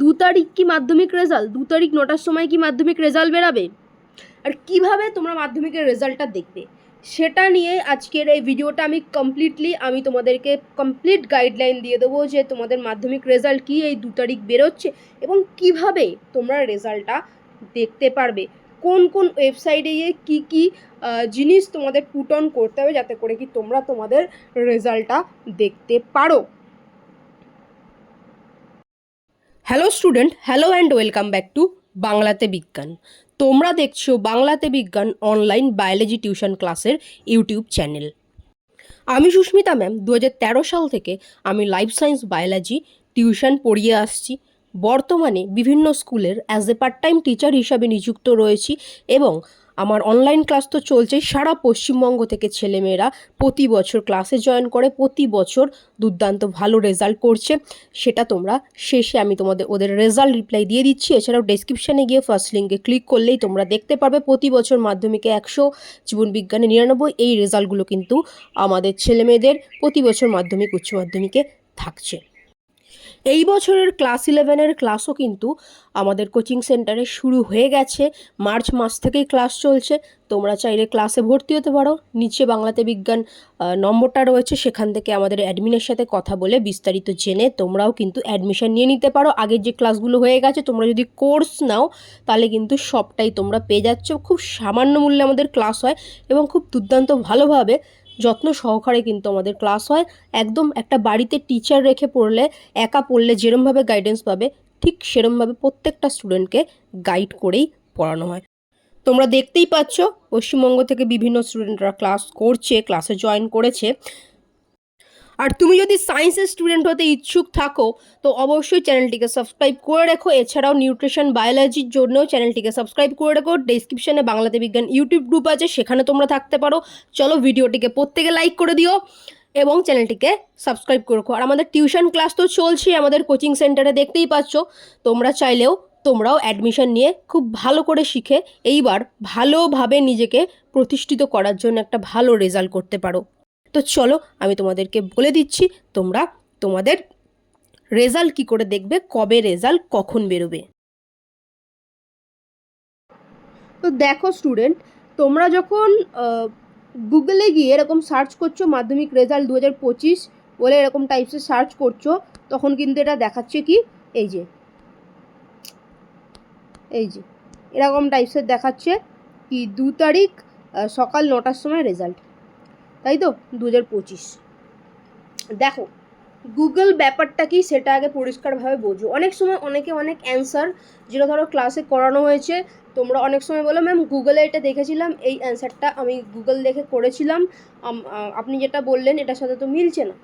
দু তারিখ কি মাধ্যমিক রেজাল্ট দু তারিখ নটার সময় কি মাধ্যমিক রেজাল্ট বেরাবে? আর কীভাবে তোমরা মাধ্যমিকের রেজাল্টটা দেখবে? সেটা নিয়ে আজকের এই ভিডিওটা আমি কমপ্লিটলি আমি তোমাদেরকে কমপ্লিট গাইডলাইন দিয়ে দেবো যে তোমাদের মাধ্যমিক রেজাল্ট কি এই দু তারিখ বেরোচ্ছে এবং কীভাবে তোমরা রেজাল্টটা দেখতে পারবে। কোন কোন ওয়েবসাইটে গিয়ে কী কী জিনিস তোমাদের পুট অন করতে হবে যাতে করে কি তোমরা তোমাদের রেজাল্টটা দেখতে পারো। Hello student hello and welcome back to বাংলাতে বিজ্ঞান তোমরা দেখছ বাংলাতে বিজ্ঞান অনলাইন বায়োলজি টিউশন ক্লাসের ইউটিউব চ্যানেল আমি সুস্মিতা ম্যাম দু হাজার তেরো সাল থেকে আমি লাইফ সায়েন্স বায়োলজি টিউশন পড়িয়ে আসছি। বর্তমানে বিভিন্ন স্কুলের as a part time teacher হিসাবে নিযুক্ত রয়েছি এবং আমার অনলাইন ক্লাস তো চলছেই। সারা পশ্চিমবঙ্গ থেকে ছেলেমেয়েরা প্রতি বছর ক্লাসে জয়েন করে, প্রতি বছর দুর্দান্ত ভালো রেজাল্ট করছে। সেটা তোমরা শেষে আমি তোমাদের, ওদের রেজাল্ট রিপ্লাই দিয়ে দিচ্ছি। এছাড়াও ডেসক্রিপশানে গিয়ে ফার্স্ট লিঙ্কে ক্লিক করলেই তোমরা দেখতে পারবে। প্রতি বছর মাধ্যমিকে একশো জীবনবিজ্ঞানে নিরানব্বই, এই রেজাল্টগুলো কিন্তু আমাদের ছেলেমেয়েদের প্রতি বছর মাধ্যমিক, উচ্চ মাধ্যমিকে থাকছে। এই বছরের ক্লাস ইলেভেনের ক্লাসও কিন্তু আমাদের কোচিং সেন্টারে শুরু হয়ে গেছে। মার্চ মাস থেকেই ক্লাস চলছে। তোমরা চাইলে ক্লাসে ভর্তি হতে পারো। নিচে বাংলাতে বিজ্ঞান নম্বরটা রয়েছে। সেখান থেকে আমাদের অ্যাডমিনের সাথে কথা বলে বিস্তারিত জেনে তোমরাও কিন্তু অ্যাডমিশন নিয়ে নিতে পারো। আগের যে ক্লাসগুলো হয়ে গেছে, তোমরা যদি কোর্স নাও, তাহলে কিন্তু সবটাই তোমরা পেয়ে যাচ্ছ। খুব সামান্য মূল্যে আমাদের ক্লাস হয় এবং খুব দুর্দান্ত ভালোভাবে যত্ন সহকারে কিন্তু আমাদের ক্লাস হয়। একদম একটা বাড়িতে টিচার রেখে পড়লে, একা পড়লে যেরমভাবে গাইডেন্স পাবে, ঠিক সেরমভাবে প্রত্যেকটা স্টুডেন্টকে গাইড করেই পড়ানো হয়। তোমরা দেখতেই পাচ্ছ, পশ্চিমবঙ্গ থেকে বিভিন্ন স্টুডেন্টরা ক্লাস করছে ক্লাসে জয়েন করেছে। আর তুমি যদি সায়েন্সের স্টুডেন্ট হতে ইচ্ছুক থাকো, তো অবশ্যই চ্যানেলটিকে সাবস্ক্রাইব করে রেখো। এছাড়াও নিউট্রিশন বায়োলজির জন্যও চ্যানেলটিকে সাবস্ক্রাইব করে রেখো। ডেসক্রিপশনে বাংলাতে বিজ্ঞান ইউটিউব গ্রুপ আছে, সেখানে তোমরা থাকতে পারো। চলো ভিডিওটিকে প্রত্যেকে লাইক করে দিও এবং চ্যানেলটিকে সাবস্ক্রাইব করে রাখো। আর আমাদের টিউশন ক্লাস তো চলছে, আমাদের কোচিং সেন্টারে দেখতেই পাচ্ছ। তোমরা চাইলেও তোমরাও অ্যাডমিশন নিয়ে খুব ভালো করে শিখে এইবার ভালোভাবে নিজেকে প্রতিষ্ঠিত করার জন্য একটা ভালো রেজাল্ট করতে পারো। তো চলো আমি তোমাদেরকে বলে দিচ্ছি তোমরা তোমাদের রেজাল্ট কি করে দেখবে, কবে রেজাল্ট, কখন বেরোবে। তো দেখো স্টুডেন্ট, তোমরা যখন গুগলে গিয়ে এরকম সার্চ করছ মাধ্যমিক রেজাল্ট দু হাজার পঁচিশ বলে এরকম টাইপসের সার্চ করছ, তখন কিন্তু এটা দেখাচ্ছে কি, এই যে। এই যে, এরকম টাইপসের দেখাচ্ছে কি দু তারিখ সকাল নটার সময় রেজাল্ট। তাই তো? দু হাজার পঁচিশ। দেখো গুগল ব্যাপারটা কি সেটা আগে পরিষ্কারভাবে বোঝো। অনেক সময় অনেকে অনেক অ্যান্সার যেটা ধরো ক্লাসে করানো হয়েছে, তোমরা অনেক সময় বলো ম্যাম গুগলে এটা দেখেছিলাম, এই অ্যান্সারটা আমি গুগল দেখে করেছিলাম। আপনি যেটা বললেন, এটার সাথে তো মিলছে না।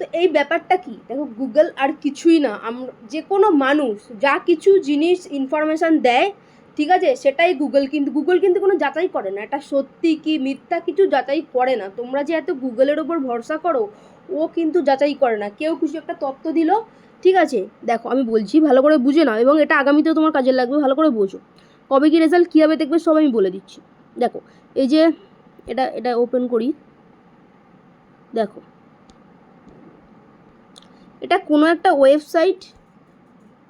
তো এই ব্যাপারটা কি? দেখো গুগল আর কিছুই না। আমরা যে কোনো মানুষ যা কিছু জিনিস ইনফরমেশান দেয় ঠিক আছে? সেটাই গুগল কিন্তু গুগল কিন্তু কোনো যাচাই করে না। এটা সত্যি কি মিথ্যা কিছু যাচাই করে না। তোমরা যে এত গুগলের ওপর ভরসা করো, ও কিন্তু যাচাই করে না। কেউ কিছু একটা তথ্য দিল, ঠিক আছে? দেখো, আমি বলছি ভালো করে বুঝে নাও এবং এটা আগামীতেও তোমার কাজে লাগবে, ভালো করে বোঝো। কবে কি রেজাল্ট কীভাবে দেখবে, সব আমি বলে দিচ্ছি। দেখো, এই যে এটা এটা ওপেন করি। দেখো। এটা কোনো একটা ওয়েবসাইট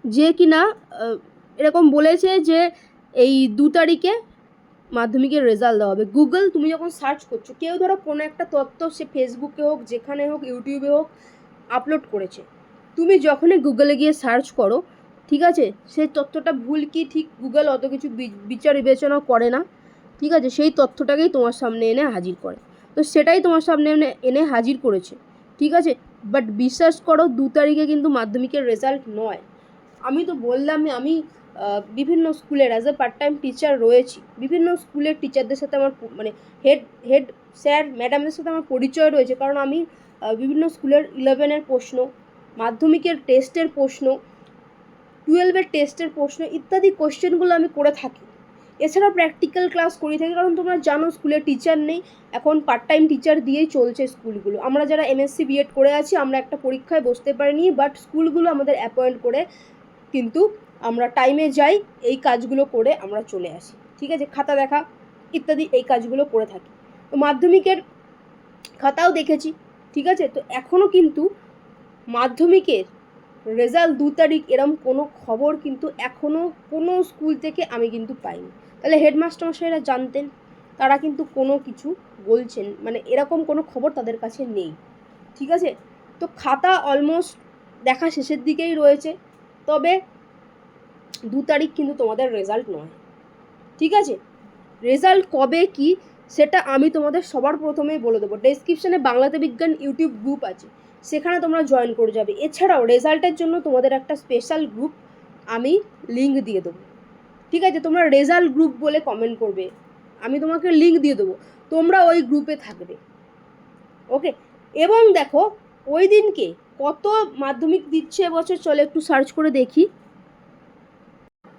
যে কিনা এরকম বলেছে যে এই দু তারিখে মাধ্যমিকের রেজাল্ট দেওয়া হবে। গুগল তুমি যখন সার্চ করছ, কেউ ধরো কোনো একটা তথ্য সে ফেসবুকে হোক, যেখানে হোক ইউটিউবে হোক আপলোড করেছে। তুমি যখনই গুগলে গিয়ে সার্চ করো, ঠিক আছে? সেই তথ্যটা ভুল কি ঠিক গুগল অত কিছু বিচার বিবেচনা করে না, ঠিক আছে? সেই তথ্যটাকেই তোমার সামনে এনে হাজির করে। তো সেটাই তোমার সামনে এনে এনে হাজির করেছে, ঠিক আছে? বাট বিশ্বাস করো, দু তারিখে কিন্তু মাধ্যমিকের রেজাল্ট নয়। আমি তো বললাম আমি বিভিন্ন স্কুলের as a part time teacher রয়েছি। বিভিন্ন স্কুলের টিচারদের সাথে আমার মানে হেড হেড স্যার ম্যাডামদের সাথে আমার পরিচয় রয়েছে। কারণ আমি বিভিন্ন স্কুলের ইলেভেনের প্রশ্ন, মাধ্যমিকের টেস্টের প্রশ্ন টুয়েলভের টেস্টের প্রশ্ন ইত্যাদি কোশ্চেনগুলো আমি করে থাকি। এছাড়া প্র্যাকটিক্যাল ক্লাস করি থাকি, কারণ তোমরা জানো স্কুলে টিচার নেই। এখন পার্ট টাইম টিচার দিয়েই চলছে স্কুলগুলো। আমরা যারা এমএসসি বিএড করে আছি, আমরা একটা পরীক্ষায় বসতে পারিনি বাট স্কুলগুলো আমাদের অ্যাপয়েন্ট করে। কিন্তু আমরা টাইমে যাই, এই কাজগুলো করে আমরা চলে আসি। ঠিক আছে? খাতা দেখা ইত্যাদি এই কাজগুলো করে থাকি। তো মাধ্যমিকের খাতাও দেখেছি, ঠিক আছে? তো এখনও কিন্তু মাধ্যমিকের রেজাল্ট দু তারিখ এরম কোনো খবর কিন্তু এখনও কোনো স্কুল থেকে আমি কিন্তু পাইনি। তাহলে হেডমাস্টার মশাইরা জানতেন, তারা কিন্তু কোনো কিছু বলছেন মানে এরকম কোনো খবর তাদের কাছে নেই। ঠিক আছে? তো খাতা অলমোস্ট দেখা শেষের দিকেই রয়েছে। তবে দু তারিখ কিন্তু তোমাদের রেজাল্ট নয়। ঠিক আছে? রেজাল্ট কবে কি সেটা আমি তোমাদের সবার প্রথমেই বলে দেবো। ডেসক্রিপশানে বাংলাতে বিজ্ঞান ইউটিউব গ্রুপ আছে। সেখানে তোমরা জয়েন করে যাবে। এছাড়াও রেজাল্টের জন্য তোমাদের একটা স্পেশাল গ্রুপ আমি লিঙ্ক দিয়ে দেবো। ঠিক আছে? তোমরা রেজাল্ট গ্রুপ বলে কমেন্ট করবে। আমি তোমাকে লিঙ্ক দিয়ে দেবো। তোমরা ওই গ্রুপে থাকবে। ওকে এবং দেখো, ওই দিনকে কত মাধ্যমিক দিচ্ছে এবছর? চলে একটু সার্চ করে দেখি।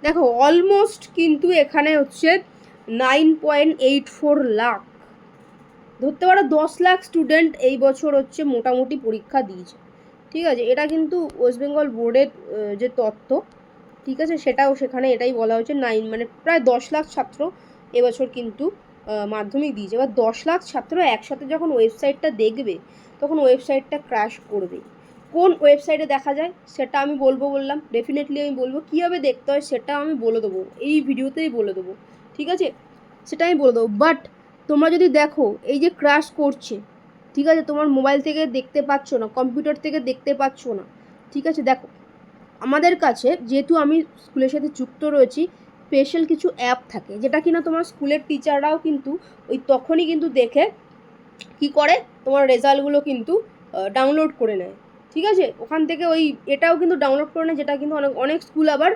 দেখো অলমোস্ট কিন্তু এখানে হচ্ছে nine point eight four lakh ধরতে পারো, দশ লাখ স্টুডেন্ট এই বছর হচ্ছে মোটামুটি পরীক্ষা দিয়েছে। ঠিক আছে, এটা কিন্তু ওয়েস্ট বেঙ্গল বোর্ডের যে তথ্য ঠিক আছে, সেটাও সেখানে এটাই বলা হয়েছে নাইন মানে প্রায় দশ লাখ ছাত্র এবছর কিন্তু মাধ্যমিক দিয়েছে। এবার দশ লাখ ছাত্র একসাথে যখন ওয়েবসাইটটা দেখবে, তখন ওয়েবসাইটটা ক্র্যাশ করবে। কোন ওয়েবসাইটে দেখা যায়, সেটা আমি বলব বললাম। ডেফিনেটলি আমি বলব। কীভাবে দেখতে হয়, সেটা আমি বলে দেবো। এই ভিডিওতেই বলে দেবো। ঠিক আছে? সেটা আমি বলে দেবো। বাট তোমরা যদি দেখো, এই যে ক্র্যাশ করছে, ঠিক আছে? তোমার মোবাইল থেকে দেখতে পাচ্ছ না কম্পিউটার থেকে দেখতে পাচ্ছ না, ঠিক আছে? দেখো, আমাদের কাছে যেহেতু আমি স্কুলের সাথে যুক্ত রয়েছি স্পেশাল কিছু অ্যাপ থাকে, যেটা কিনা তোমার স্কুলের টিচাররাও কিন্তু ওই তখনই কিন্তু দেখে কি করে? তোমার রেজাল্টগুলো কিন্তু ডাউনলোড করে নেয়। ঠিক আছে? ওখান থেকে ওই এটাও কিন্তু ডাউনলোড করে নেয়, যেটা কিন্তু অনেক অনেক স্কুল আবার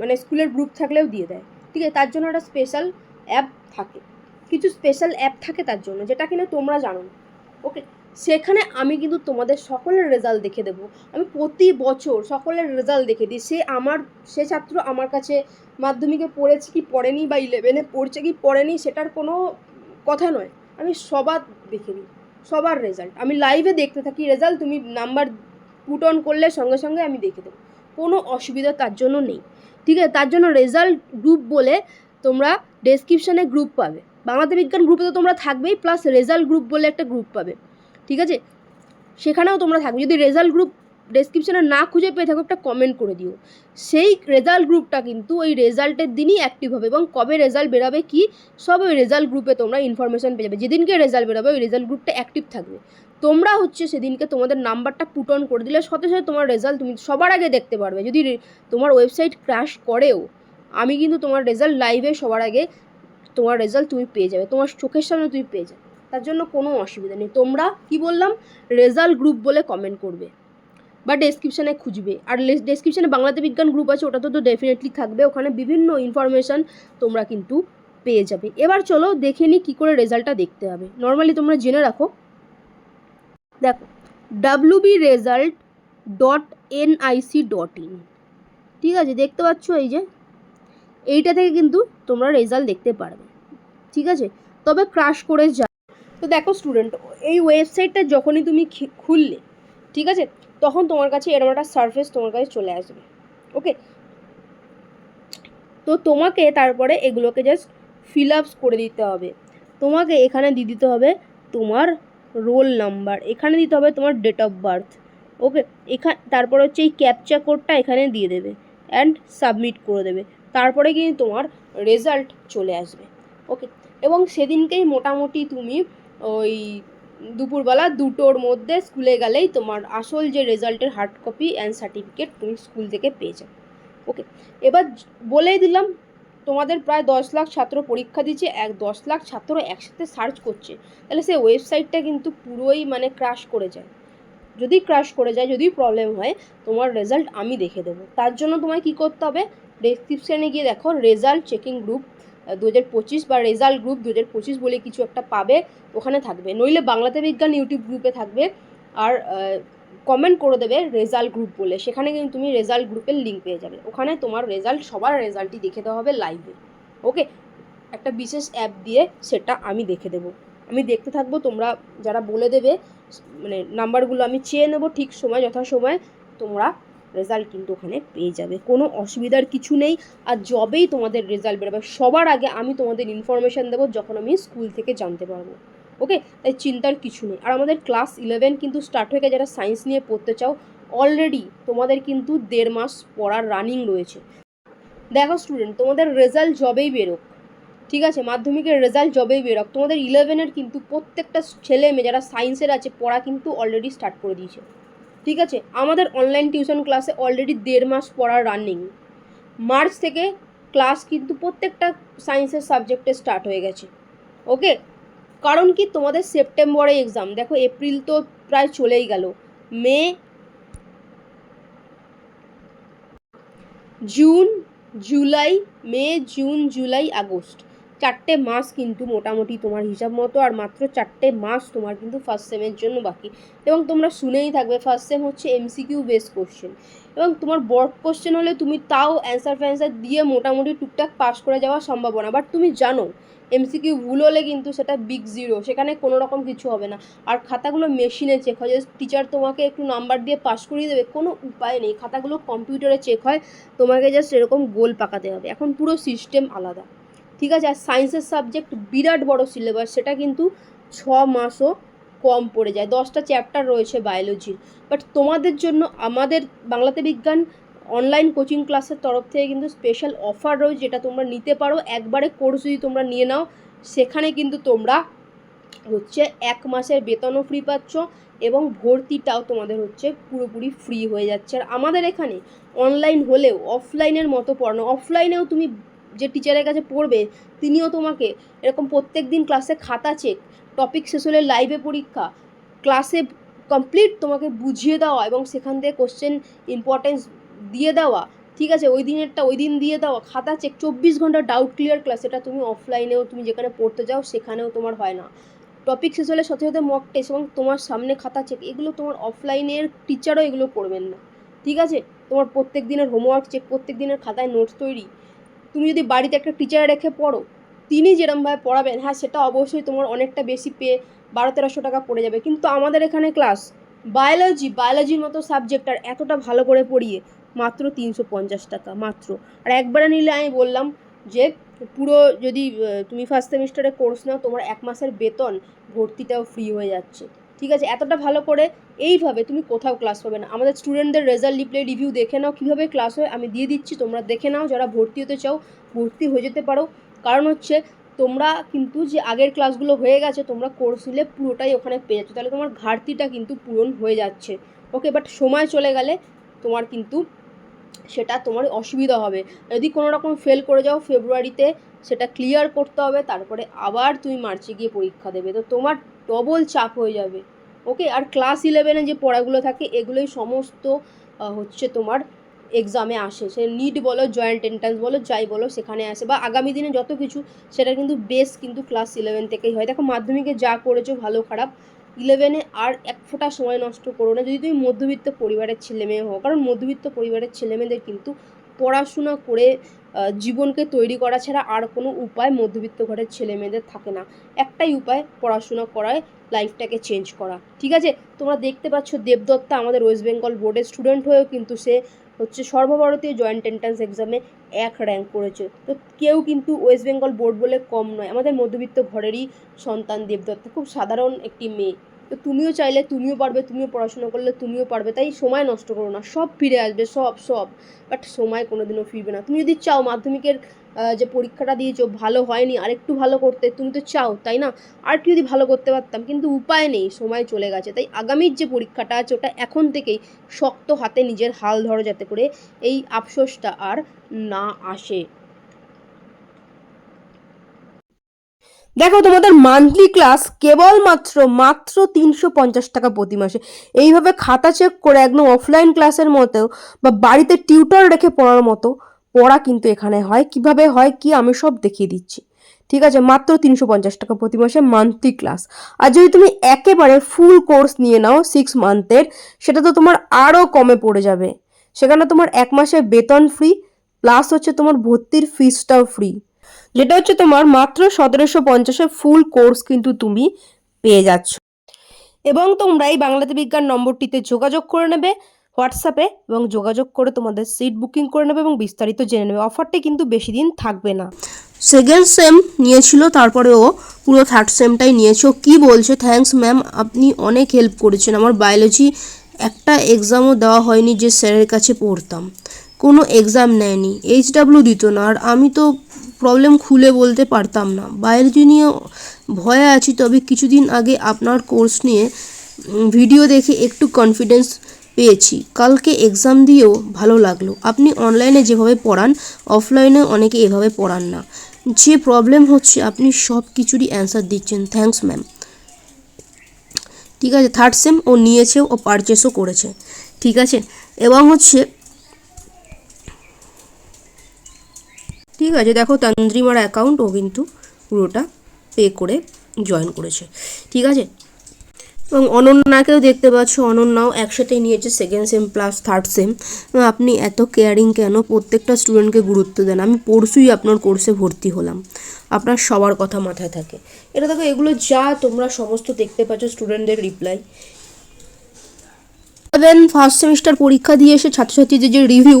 মানে স্কুলের গ্রুপ থাকলেও দিয়ে দেয়। ঠিক আছে? তার জন্য একটা স্পেশাল অ্যাপ থাকে। কিছু স্পেশাল অ্যাপ থাকে তার জন্য, যেটা কিনা তোমরা জানো ওকে সেখানে আমি কিন্তু তোমাদের সকলের রেজাল্ট দেখে দেবো। আমি প্রতি বছর সকলের রেজাল্ট দেখে দিই। সে আমার, সে ছাত্র আমার কাছে মাধ্যমিকে পড়েছে কি পড়েনি বা ইলেভেনে পড়ছে কি পড়েনি, সেটার কোনো কথা নয়। আমি সবার দেখে নিই সবার রেজাল্ট আমি লাইভে দেখতে থাকি রেজাল্ট তুমি নাম্বার পুট অন করলে সঙ্গে সঙ্গে আমি দেখে দেবো। কোনো অসুবিধা তার জন্য নেই। ঠিক আছে? তার জন্য রেজাল্ট গ্রুপ বলে তোমরা ডেসক্রিপশানে গ্রুপ পাবে। বাংলাতে বিজ্ঞান গ্রুপে তো তোমরা থাকবেই প্লাস রেজাল্ট গ্রুপ বলে একটা গ্রুপ পাবে। ঠিক আছে? সেখানেও তোমরা থাকবে। যদি রেজাল্ট গ্রুপ ডেসক্রিপশানে না খুঁজে পেয়ে থাকো, একটা কমেন্ট করে দিও। সেই রেজাল্ট গ্রুপটা কিন্তু ওই রেজাল্টের দিনই অ্যাক্টিভ হবে এবং কবে রেজাল্ট বেরাবে কি, সব ওই রেজাল্ট গ্রুপে তোমরা ইনফরমেশান পেয়ে যাবে। যেদিনকে রেজাল্ট বেরোবে, ওই রেজাল্ট গ্রুপটা অ্যাক্টিভ থাকবে। তোমরা হচ্ছে সেদিনকে তোমাদের নাম্বারটা পুট অন করে দিলে, সাথে সাথে তোমার রেজাল্ট তুমি সবার আগে দেখতে পারবে। যদি তোমার ওয়েবসাইট ক্র্যাশ করেও, আমি কিন্তু তোমার রেজাল্ট লাইভে সবার আগে তোমার রেজাল্ট তুমি পেয়ে যাবে, তোমার চোখের সামনে তুমি পেয়ে যাবে। তার জন্য কোনো অসুবিধা নেই। তোমরা কি বললাম? রেজাল্ট গ্রুপ বলে কমেন্ট করবে। বা ডেসক্রিপশানে খুঁজবে। আর ডেসক্রিপশানে বাংলাতে বিজ্ঞান গ্রুপ আছে ওটা তো ডেফিনেটলি থাকবে। ওখানে বিভিন্ন ইনফরমেশান তোমরা কিন্তু পেয়ে যাবে। এবার চলো দেখে নিই কী করে রেজাল্টটা দেখতে হবে। নর্মালি তোমরা জেনে রাখো। দেখো W B result dot NIC dot in ঠিক আছে, দেখতে পাচ্ছ এই যে? এইটা থেকে কিন্তু তোমরা রেজাল্ট দেখতে পারবে। ঠিক আছে? তবে ক্রাশ করে যা। তো দেখো স্টুডেন্ট এই ওয়েবসাইটটা যখনই তুমি খুললে, ঠিক আছে? তখন তোমার কাছে এরকম একটা সার্ফেস তোমার কাছে চলে আসবে ওকে তো তোমাকে তারপরে এগুলোকে জাস্ট ফিল আপস করে দিতে হবে। তোমাকে এখানে দিয়ে দিতে হবে তোমার রোল নাম্বার এখানে দিতে হবে তোমার ডেট অফ বার্থ ওকে এখান তারপর হচ্ছে এই ক্যাপচা কোডটা এখানে দিয়ে দেবে অ্যান্ড সাবমিট করে দেবে। তারপরে কিন্তু তোমার রেজাল্ট চলে আসবে ওকে এবং সেদিনকেই মোটামুটি তুমি ওই দুপুরবেলা দুটোর মধ্যে স্কুলে গেলেই তোমার আসল যে রেজাল্টের হার্ড কপি অ্যান্ড সার্টিফিকেট তুমি স্কুল থেকে পেয়ে যাবে। ওকে এবার বলেই দিলাম, তোমাদের প্রায় দশ লাখ ছাত্র পরীক্ষা দিচ্ছে, এক দশ লাখ ছাত্র একসাথে সার্চ করছে। তাহলে সেই ওয়েবসাইটটা কিন্তু পুরোই মানে ক্রাশ করে যায়। যদি ক্রাশ করে যায়, যদি প্রবলেম হয়, তোমার রেজাল্ট আমি দেখে দেবো। তার জন্য তোমায় কী করতে হবে? ডেসক্রিপশানে গিয়ে দেখো রেজাল্ট চেকিং গ্রুপ দু হাজার পঁচিশ বা রেজাল্ট গ্রুপ দু হাজার পঁচিশ বলে কিছু একটা পাবে। ওখানে থাকবে। নইলে বাংলাতে বিজ্ঞান ইউটিউব গ্রুপে থাকবে আর কমেন্ট করে দেবে রেজাল্ট গ্রুপ বলে। সেখানে কিন্তু তুমি রেজাল্ট গ্রুপের লিঙ্ক পেয়ে যাবে। ওখানে তোমার রেজাল্ট সবার রেজাল্টই দেখে দেওয়া হবে লাইভে ওকে একটা বিশেষ অ্যাপ দিয়ে সেটা আমি দেখে দেবো। আমি দেখতে থাকব, তোমরা যারা বলে দেবে মানে নাম্বারগুলো আমি চেয়ে নেব ঠিক সময়, যথাসময় তোমরা রেজাল্ট কিন্তু ওখানে পেয়ে যাবে। কোনো অসুবিধার কিছু নেই। আর যবেই তোমাদের রেজাল্ট বেরোবে, সবার আগে আমি তোমাদের ইনফরমেশান দেবো যখন আমি স্কুল থেকে জানতে পারব। ওকে তাই চিন্তার কিছু নেই। আর আমাদের ক্লাস ইলেভেন কিন্তু স্টার্ট হয়ে গেছে। যারা সায়েন্স নিয়ে পড়তে চাও অলরেডি তোমাদের কিন্তু দেড় মাস পড়ার রানিং রয়েছে। দেখো স্টুডেন্ট তোমাদের রেজাল্ট জবেই বেরোক, ঠিক আছে? মাধ্যমিকের রেজাল্ট জবেই বেরোক, তোমাদের ইলেভেনের কিন্তু প্রত্যেকটা ছেলে মেয়ে যারা সায়েন্সের আছে, পড়া কিন্তু অলরেডি স্টার্ট করে দিয়েছে। ঠিক আছে? আমাদের অনলাইন টিউশন ক্লাসে অলরেডি দেড় মাস পড়ার রানিং মার্চ থেকে ক্লাস কিন্তু প্রত্যেকটা সায়েন্সের সাবজেক্টে স্টার্ট হয়ে গেছে। ওকে কারণ কি তোমাদের সেপ্টেম্বরে এক্সাম দেখো এপ্রিল তো প্রায় চলেই গেল। May, June, July, May, June, July, August. চারটে মাস কিন্তু মোটামুটি তোমার হিসাব মতো, আর মাত্র চারটে মাস তোমার কিন্তু ফার্স্ট সেমের জন্য বাকি। এবং তোমরা শুনেই থাকবে ফার্স্ট সেম হচ্ছে এমসিকিউ বেস কোশ্চেন এবং তোমার বড় কোশ্চেন হলে তুমি তাও অ্যান্সার ফ্যান্সার দিয়ে মোটামুটি টুকটাক পাস করে যাওয়ার সম্ভাবনা। বাট তুমি জানো এমসিকিউ ভুল হলে কিন্তু সেটা বিগ জিরো সেখানে কোনো রকম কিছু হবে না। আর খাতাগুলো মেশিনে চেক হয় যে টিচার তোমাকে একটু নাম্বার দিয়ে পাস করিয়ে দেবে, কোনো উপায় নেই। খাতাগুলো কম্পিউটারে চেক হয়, তোমাকে জাস্ট এরকম গোল পাকাতে হবে। এখন পুরো সিস্টেম আলাদা। ঠিক আছে? আর সায়েন্সের সাবজেক্ট বিরাট বড় সিলেবাস সেটা কিন্তু ছ মাসও কম পড়ে যায়। দশটা চ্যাপ্টার রয়েছে বায়োলজির বাট তোমাদের জন্য, আমাদের বাংলাতে বিজ্ঞান অনলাইন কোচিং ক্লাসের তরফ থেকে কিন্তু স্পেশাল অফার রয়েছে, যেটা তোমরা নিতে পারো। একবারে কোর্স যদি তোমরা নিয়ে নাও, সেখানে কিন্তু তোমরা হচ্ছে এক মাসের বেতনও ফ্রি পাচ্ছ এবং ভর্তিটাও তোমাদের হচ্ছে পুরোপুরি ফ্রি হয়ে যাচ্ছে। আর আমাদের এখানে অনলাইন হলেও অফলাইনের মতো পড়ানো অফলাইনেও তুমি যে টিচারের কাছে পড়বে, তিনিও তোমাকে এরকম প্রত্যেক দিন ক্লাসে খাতা চেক টপিক শেষ হলে লাইভে পরীক্ষা ক্লাসে কমপ্লিট তোমাকে বুঝিয়ে দেওয়া এবং সেখান থেকে কোশ্চেন ইম্পর্টেন্স দিয়ে দেওয়া, ঠিক আছে? ওই দিনেরটা, ওই দিন দিয়ে দেওয়া, খাতা চেক চব্বিশ ঘণ্টা ডাউট ক্লিয়ার ক্লাস এটা তুমি অফলাইনেও তুমি যেখানে পড়তে যাও, সেখানেও তোমার হয় না। টপিক শেষ হলে সাথে সাথে মক টেস্ট এবং তোমার সামনে খাতা চেক এগুলো তোমার অফলাইনের টিচারও এগুলো করবেন না। ঠিক আছে? তোমার প্রত্যেক দিনের হোমওয়ার্ক চেক প্রত্যেক দিনের খাতায় নোটস তৈরি। তুমি যদি বাড়িতে একটা টিচার রেখে পড়ো, তিনি যেরমভাবে পড়াবেন হ্যাঁ সেটা অবশ্যই তোমার অনেকটা বেশি পেয়ে বারো তেরোশো টাকা পড়ে যাবে। কিন্তু আমাদের এখানে ক্লাস বায়োলজি বায়োলজির মতো সাবজেক্ট আর এতটা ভালো করে পড়িয়ে মাত্র তিনশো পঞ্চাশ টাকা, মাত্র। আর একবারে নিলে আমি বললাম যে, পুরো যদি তুমি ফার্স্ট সেমিস্টারে কোর্স নাও, তোমার এক মাসের বেতন ভর্তিটাও ফ্রি হয়ে যাচ্ছে। ঠিক আছে? এতটা ভালো করে এইভাবে তুমি কোথাও ক্লাস পাবে না। আমাদের স্টুডেন্টদের রেজাল্ট রিপ্লে রিভিউ দেখে নাও কীভাবে ক্লাস হয়। আমি দিয়ে দিচ্ছি, তোমরা দেখে নাও। যারা ভর্তি হতে চাও, ভর্তি হয়ে যেতে পারো। কারণ হচ্ছে, তোমরা কিন্তু যে আগের ক্লাসগুলো হয়ে গেছে, তোমরা কোর্স নিলে পুরোটাই ওখানে পেয়ে যাচ্ছ। তাহলে তোমার ঘাটতিটা কিন্তু পূরণ হয়ে যাচ্ছে। ওকে বাট সময় চলে গেলে তোমার কিন্তু সেটা তোমার অসুবিধা হবে। যদি কোনো রকম ফেল করে যাও ফেব্রুয়ারিতে সেটা ক্লিয়ার করতে হবে, তারপরে আবার তুমি মার্চে গিয়ে পরীক্ষা দেবে। তো তোমার ডবল চাপ হয়ে যাবে। ওকে আর ক্লাস ইলেভেনে যে পড়াগুলো থাকে, এগুলোই সমস্ত হচ্ছে তোমার এক্সামে আসে। সে নিট বলো জয়েন্ট এন্ট্রান্স বলো, যাই বলো, সেখানে আসে। বা আগামী দিনে যত কিছু, সেটা কিন্তু বেস কিন্তু ক্লাস ইলেভেন থেকেই হয়। দেখো, মাধ্যমিকে যা করেছ, ভালো খারাপ ইলেভেনে আর এক ফোঁটা সময় নষ্ট করো না। যদি তুমি মধ্যবিত্ত পরিবারের ছেলে মেয়ে হও, কারণ মধ্যবিত্ত পরিবারের ছেলে মেয়েদের কিন্তু পড়াশোনা করে জীবনকে তৈরি করা ছাড়া আর কোনো উপায় মধ্যবিত্ত ঘরের ছেলে মেয়েদের থাকে না। একটাই উপায় পড়াশোনা করায় লাইফটাকে চেঞ্জ করা। ঠিক আছে? তোমরা দেখতে পাচ্ছ দেবদত্তা আমাদের ওয়েস্ট বেঙ্গল বোর্ডের স্টুডেন্ট হয়েও কিন্তু সে হচ্ছে সর্বভারতীয় জয়েন্ট এন্ট্রান্স এক্সামে এক র্যাঙ্ক করেছে। তো কেউ কিন্তু ওয়েস্ট বেঙ্গল বোর্ড বলে কম নয়। আমাদের মধ্যবিত্ত ঘরেরই সন্তান দেবদত্ত, খুব সাধারণ একটি মেয়ে। তো তুমিও চাইলে তুমিও পারবে, তুমিও পড়াশোনা করলে তুমিও পারবে, তাই সময় নষ্ট করো না, সব ফিরে আসবে, সব সব। বাট সময় কোনোদিনও ফিরবে না। তুমি যদি চাও মাধ্যমিকের যে পরীক্ষাটা দিয়েছ, ভালো হয়নি আর একটু ভালো করতে, তুমি তো চাও, তাই না? আর একটু যদি ভালো করতে পারতাম, কিন্তু উপায় নেই, সময় চলে গেছে। তাই আগামীর যে পরীক্ষাটা আছে, ওটা এখন থেকেই শক্ত হাতে নিজের হাল ধরো, যাতে করে এই আফসোসটা আর না আসে। দেখো, তোমাদের মান্থলি ক্লাস কেবলমাত্র মাত্র তিনশো পঞ্চাশ টাকা প্রতি মাসে। এইভাবে খাতা চেক করে একদম অফলাইন ক্লাসের মতো বা বাড়িতে টিউটর রেখে পড়ার মতো পড়া কিন্তু এখানে হয়। কীভাবে হয় কি আমি সব দেখিয়ে দিচ্ছি। ঠিক আছে, মাত্র তিনশো পঞ্চাশ টাকা প্রতি মাসে মান্থলি ক্লাস আর যদি তুমি একেবারে ফুল কোর্স নিয়ে নাও সিক্স মান্থের সেটা তো তোমার আরও কমে পড়ে যাবে। সেখানে তোমার এক মাসের বেতন ফ্রি প্লাস হচ্ছে তোমার ভর্তির ফিসটাও ফ্রি যেটা হচ্ছে তোমার মাত্র সতেরোশো পঞ্চাশের ফুল কোর্স কিন্তু তুমি পেয়ে যাচ্ছ। এবং তোমরা এই বাংলাতে বিজ্ঞান নম্বরটিতে যোগাযোগ করে নেবে হোয়াটসঅ্যাপে এবং যোগাযোগ করে তোমাদের সিট বুকিং করে নেবে এবং বিস্তারিত জেনে নেবে। অফারটি কিন্তু বেশি দিন থাকবে না। সেকেন্ড সেম নিয়েছিল, তারপরে ও পুরো থার্ড সেমটাই নিয়েছে। ও কী বলছে? থ্যাঙ্কস ম্যাম আপনি অনেক হেল্প করেছেন। আমার বায়োলজি একটা এক্সামও দেওয়া হয়নি যে স্যারের কাছে পড়তাম। কোনো এক্সাম নেয়নি। এইচ ডাব্লিউ দিত না। আর আমি তো প্রবলেম খুলে বলতে পারতাম না। বায়োলজি নিয়ে ভয়ে আছি, তবে কিছুদিন আগে আপনার কোর্স নিয়ে ভিডিও দেখে একটু কনফিডেন্স পেয়েছি। কালকে এক্সাম দিয়েও ভালো লাগল। আপনি অনলাইনে যেভাবে পড়ান অফলাইনে অনেকে এভাবে পড়ান না। যে প্রবলেম হচ্ছে, আপনি সব কিছুরই অ্যান্সার দিচ্ছেন। থ্যাঙ্কস ম্যাম ঠিক আছে থার্ড সেম ও নিয়েছে ও পারচেসও করেছে। ঠিক আছে? এবং হচ্ছে ঠিক আছে, দেখো তান্দ্রিমার অ্যাকাউন্ট ও কিন্তু পুরোটা পে করে জয়েন করেছে, ঠিক আছে? এবং অনন্যাকেও দেখতে পাচ্ছ, অনন্যাও একসাথেই নিয়েছে second sem plus third sem আপনি এত কেয়ারিং কেন? প্রত্যেকটা স্টুডেন্টকে গুরুত্ব দেন। আমি পরশুই আপনার কোর্সে ভর্তি হলাম। আপনার সবার কথা মাথায় থাকে। এটা দেখো, এগুলো যা তোমরা সমস্ত দেখতে পাচ্ছ স্টুডেন্টদের রিপ্লাই ইলেভেন ফার্স্ট সেমিস্টার পরীক্ষা দিয়ে এসে ছাত্রছাত্রীদের যে রিভিউ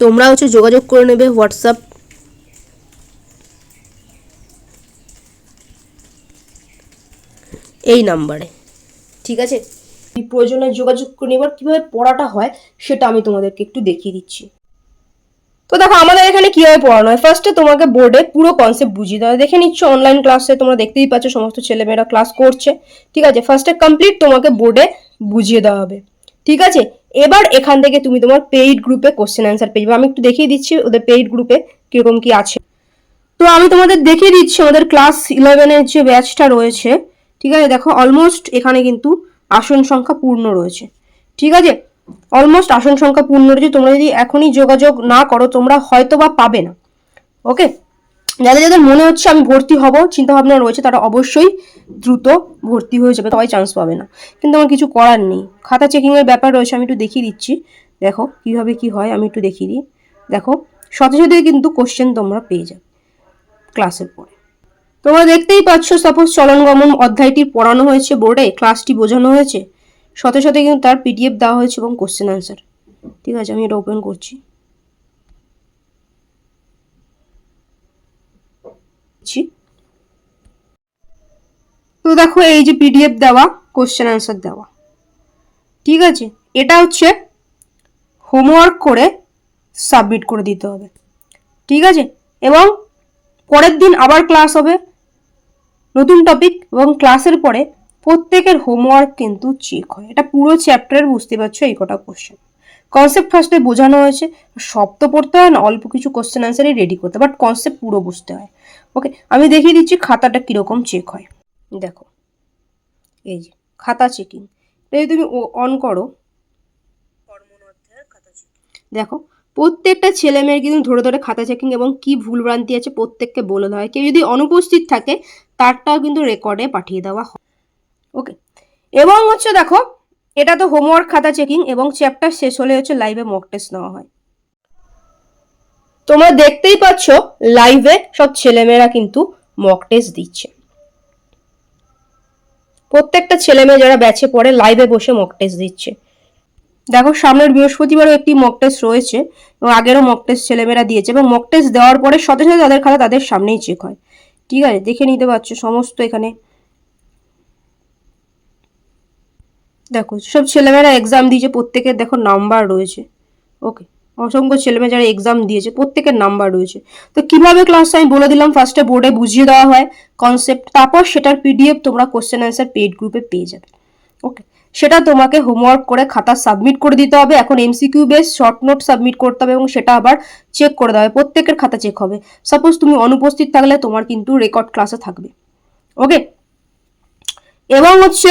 তোমরা হচ্ছে যোগাযোগ করে নেবে হোয়াটসঅ্যাপ। এই নাম্বারে। ঠিক আছে? প্রয়োজনে যোগাযোগ করে নেবার কীভাবে পড়াটা হয় সেটা আমি তোমাদেরকে একটু দেখিয়ে দিচ্ছি। তো দেখো, আমাদের এখানে কীভাবে পড়ানো হয়? ফার্স্টে তোমাকে বোর্ডে পুরো কনসেপ্ট বুঝিয়ে দেওয়া। দেখে নিচ্ছ অনলাইন ক্লাসে তোমরা দেখতেই পাচ্ছ, সমস্ত ছেলেমেয়েরা ক্লাস করছে। ঠিক আছে? ফার্স্টে কমপ্লিট তোমাকে বোর্ডে বুঝিয়ে দেওয়া হবে। ঠিক আছে? এবার এখান থেকে তুমি তোমার পেইড গ্রুপে কোশ্চেন অ্যান্সার পেয়ে যাবে। আমি একটু দেখিয়ে দিচ্ছি ওদের পেইড গ্রুপে কীরকম কি আছে। তো আমি তোমাদের দেখিয়ে দিচ্ছি আমাদের ক্লাস ইলেভেনের যে ব্যাচটা রয়েছে, ঠিক আছে? দেখো অলমোস্ট এখানে কিন্তু আসন সংখ্যা পূর্ণ রয়েছে। ঠিক আছে? অলমোস্ট আসন সংখ্যা পূর্ণ রয়েছে। তোমরা যদি এখনই যোগাযোগ না করো, তোমরা হয়তো বা পাবে না। ওকে যাদের যাদের মনে হচ্ছে আমি ভর্তি হব চিন্তা ভাবনা রয়েছে, তারা অবশ্যই দ্রুত ভর্তি হয়ে যাবে সবাই চান্স পাবে না। কিন্তু আমার কিছু করার নেই। খাতা চেকিংয়ের ব্যাপার রয়েছে, আমি একটু দেখিয়ে দিচ্ছি। দেখো, কীভাবে কি হয়, আমি একটু দেখিয়ে দিই। দেখো সাথে সাথে কিন্তু কোশ্চেন তোমরা পেয়ে যাবে ক্লাসের পরে। তোমরা দেখতেই পাচ্ছ সাপোজ চলন গমন অধ্যায়টি পড়ানো হয়েছে, বোর্ডে ক্লাসটি বোঝানো হয়েছে। সাথে সাথে কিন্তু তার পিডিএফ দেওয়া হয়েছে এবং কোশ্চেন অ্যান্সার ঠিক আছে, আমি এটা ওপেন করছি। ছি। তো দেখো এই যে পিডিএফ দেওয়া কোশ্চেন অ্যান্সার দেওয়া। ঠিক আছে? এটা হচ্ছে হোমওয়ার্ক করে সাবমিট করে দিতে হবে। ঠিক আছে? এবং পরের দিন আবার ক্লাস হবে। নতুন টপিক এবং ক্লাসের পরে প্রত্যেকের হোমওয়ার্ক কিন্তু চেক হয়। এটা পুরো চ্যাপ্টারের বুঝতে পারছ এই কটা কোশ্চেন কনসেপ্ট ফার্স্টে বোঝানো হয়েছে সব তো পড়তে হয় না, অল্প কিছু কোশ্চেন অ্যান্সারই রেডি করতে বাট কনসেপ্ট পুরো বুঝতে হয়। ওকে আমি দেখিয়ে দিচ্ছি খাতাটা কীরকম চেক হয়। দেখো, এই যে, খাতা চেকিং যদি তুমি অন করো, দেখো, প্রত্যেকটা ছেলে মেয়ের কিন্তু ধরে ধরে খাতা চেকিং এবং কি ভুলভ্রান্তি আছে প্রত্যেককে বলে দেওয়া হয়। কেউ যদি অনুপস্থিত থাকে, তারটাও কিন্তু রেকর্ডে পাঠিয়ে দেওয়া হয়। ওকে এবং হচ্ছে দেখো এটা তো হোমওয়ার্ক খাতা চেকিং এবং চ্যাপ্টার শেষ হলে হচ্ছে লাইভে মক টেস্ট নেওয়া হয়। তোমরা দেখতেই পাচ্ছ লাইভে সব ছেলেমেয়েরা কিন্তু মক টেস্ট দিচ্ছে। প্রত্যেকটা ছেলে মেয়ে যারা ব্যাচে পড়ে লাইভে বসে মক টেস্ট দিচ্ছে। দেখো, সামনের বৃহস্পতিবারও একটি মক টেস্ট রয়েছে এবং আগেরও মক টেস্ট ছেলেমেয়েরা দিয়েছে এবং মক টেস্ট দেওয়ার পরে সাথে সাথে তাদের খাতা তাদের সামনেই চেক হয়। ঠিক আছে, দেখে নিতে পারছ, সমস্ত এখানে দেখো, সব ছেলেমেয়েরা এক্সাম দিয়েছে, প্রত্যেকের দেখো নাম্বার রয়েছে। ওকে অসংখ্য ছেলেমেয়ে যারা এক্সাম দিয়েছে, প্রত্যেকের নাম্বার রয়েছে। তো কীভাবে ক্লাস আমি বলে দিলাম? ফার্স্টে বোর্ডে বুঝিয়ে দেওয়া হয় কনসেপ্ট তারপর সেটার পিডিএফ তোমরা কোশ্চেন অ্যান্সার পেড গ্রুপে পেয়ে যাবে। ওকে সেটা তোমাকে হোমওয়ার্ক করে খাতা সাবমিট করে দিতে হবে। এখন MCQ base short note submit করতে হবে এবং সেটা আবার চেক করে দেওয়া হবে। প্রত্যেকের খাতা চেক হবে। সাপোজ তুমি অনুপস্থিত থাকলে তোমার কিন্তু রেকর্ড ক্লাসে থাকবে। ওকে এবং হচ্ছে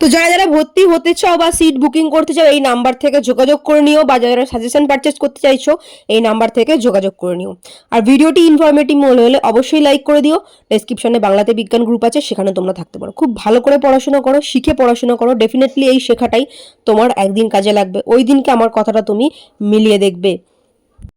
তো যারা যারা ভর্তি হতে চাও বা সিট বুকিং করতে চাও, এই নাম্বার থেকে যোগাযোগ করে নিও বা যারা সাজেশন পারচেস করতে চাইছো, এই নাম্বার থেকে যোগাযোগ করে নিও। আর ভিডিওটি ইনফরমেটিভ মনে হলে অবশ্যই লাইক করে দিও। ডেসক্রিপশনে বাংলাতে বিজ্ঞান গ্রুপ আছে সেখানে তোমরা থাকতে পারো। খুব ভালো করে পড়াশোনা করো, শিখে পড়াশোনা করো। ডেফিনেটলি এই শেখাটাই তোমার একদিন কাজে লাগবে। ওই দিনকে আমার কথাটা তুমি মিলিয়ে দেখবে।